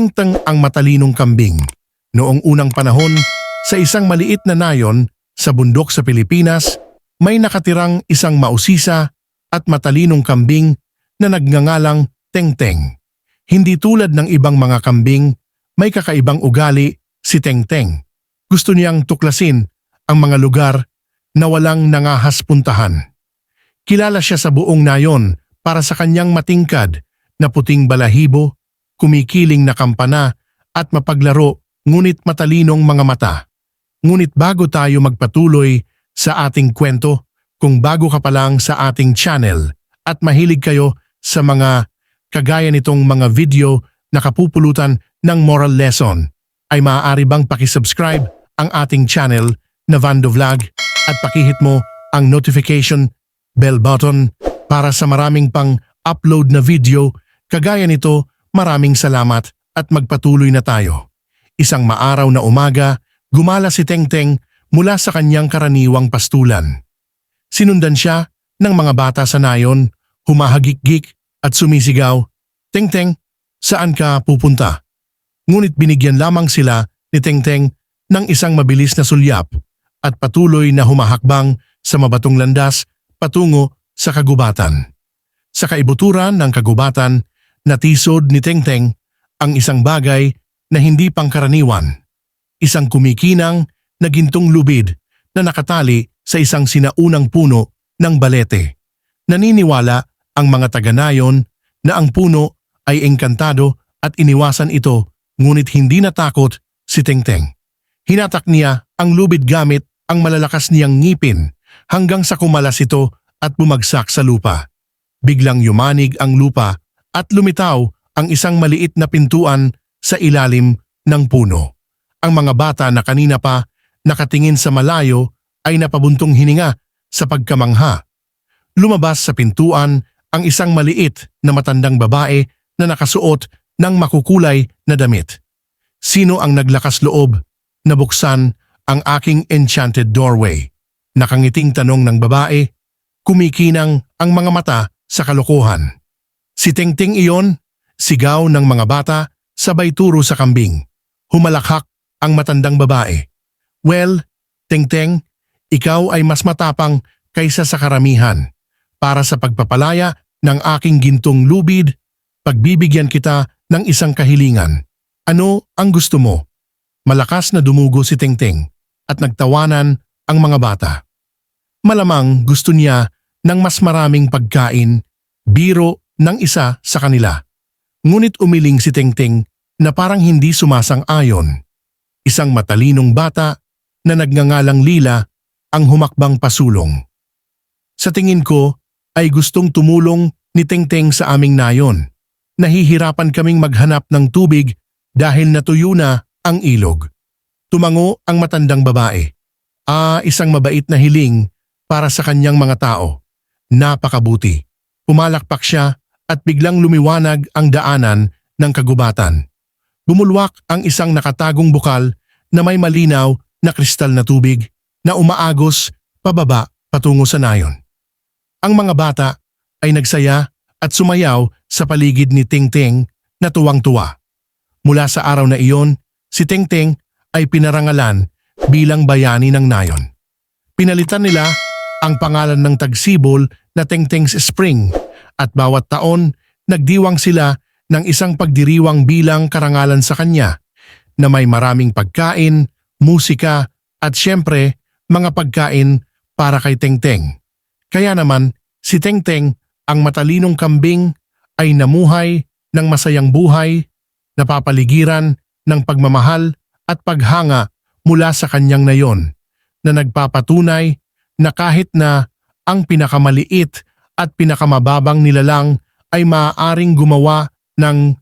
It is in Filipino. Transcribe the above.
Tengtang ang matalinong kambing. Noong unang panahon, sa isang maliit na nayon sa bundok sa Pilipinas, may nakatirang isang mausisa at matalinong kambing na nagngangalang Tengteng. Hindi tulad ng ibang mga kambing, may kakaibang ugali si Tengteng. Gusto niyang tuklasin ang mga lugar na walang nangahas puntahan. Kilala siya sa buong nayon para sa kanyang matingkad na puting balahibo, kumikiling na kampana at mapaglaro ngunit matalinong mga mata. Ngunit bago tayo magpatuloy sa ating kwento, kung bago ka pa lang sa ating channel at mahilig kayo sa mga kagaya nitong mga video na kapupulutan ng moral lesson, ay maaari bang pakisubscribe ang ating channel na Vando Vlog at pakihit mo ang notification bell button para sa maraming pang upload na video kagaya nito maraming salamat at magpatuloy na tayo. Isang maaraw na umaga, gumala si Tengteng mula sa kanyang karaniwang pastulan. Sinundan siya ng mga bata sa nayon, humahagik-gik at sumisigaw, Tengteng, saan ka pupunta? Ngunit binigyan lamang sila ni Tengteng ng isang mabilis na sulyap at patuloy na humahakbang sa mabatong landas patungo sa kagubatan. Sa kaibuturan ng kagubatan, natisod ni Tengteng ang isang bagay na hindi pangkaraniwan. Isang kumikinang na gintong lubid na nakatali sa isang sinaunang puno ng balete. Naniniwala ang mga taga-nayon na ang puno ay engkantado at iniwasan ito ngunit hindi natakot si Tengteng. Hinatak niya ang lubid gamit ang malalakas niyang ngipin hanggang sa kumalas ito at bumagsak sa lupa. Biglang yumanig ang lupa at lumitaw ang isang maliit na pintuan sa ilalim ng puno. Ang mga bata na kanina pa nakatingin sa malayo ay napabuntong hininga sa pagkamangha. Lumabas sa pintuan ang isang maliit na matandang babae na nakasuot ng makukulay na damit. Sino ang naglakas loob na buksan ang aking enchanted doorway? Nakangiting tanong ng babae, kumikinang ang mga mata sa kalokohan. Si Tengteng iyon, sigaw ng mga bata, sabay turo sa kambing. Humalakhak ang matandang babae. Well, Tengteng, ikaw ay mas matapang kaysa sa karamihan. Para sa pagpapalaya ng aking gintong lubid, pagbibigyan kita ng isang kahilingan. Ano ang gusto mo? Malakas na dumugo si Tengteng at nagtawanan ang mga bata. Malamang gusto niya ng mas maraming pagkain, biro ng isa sa kanila. Ngunit umiling si Tengteng na parang hindi sumasang-ayon. Isang matalinong bata na nagngangalang Lila ang humakbang pasulong. Sa tingin ko ay gustong tumulong ni Tengteng sa aming nayon. Nahihirapan kaming maghanap ng tubig dahil natuyo na ang ilog. Tumango ang matandang babae. Ah, isang mabait na hiling para sa kanyang mga tao. Napakabuti. Pumalakpak siya at biglang lumiwanag ang daanan ng kagubatan. Bumulwak ang isang nakatagong bukal na may malinaw na kristal na tubig na umaagos pababa patungo sa nayon. Ang mga bata ay nagsaya at sumayaw sa paligid ni Tingting na tuwang-tuwa. Mula sa araw na iyon, si Tingting ay pinarangalan bilang bayani ng nayon. Pinalitan nila ang pangalan ng tagsibol na Tingting's Spring at bawat taon nagdiwang sila ng isang pagdiriwang bilang karangalan sa kanya na may maraming pagkain, musika at syempre mga pagkain para kay Tengteng. Kaya naman si Tengteng ang matalinong kambing ay namuhay ng masayang buhay, napapaligiran ng pagmamahal at paghanga mula sa kanyang nayon na nagpapatunay na kahit na ang pinakamaliit at pinakamababang nilalang ay maaaring gumawa ng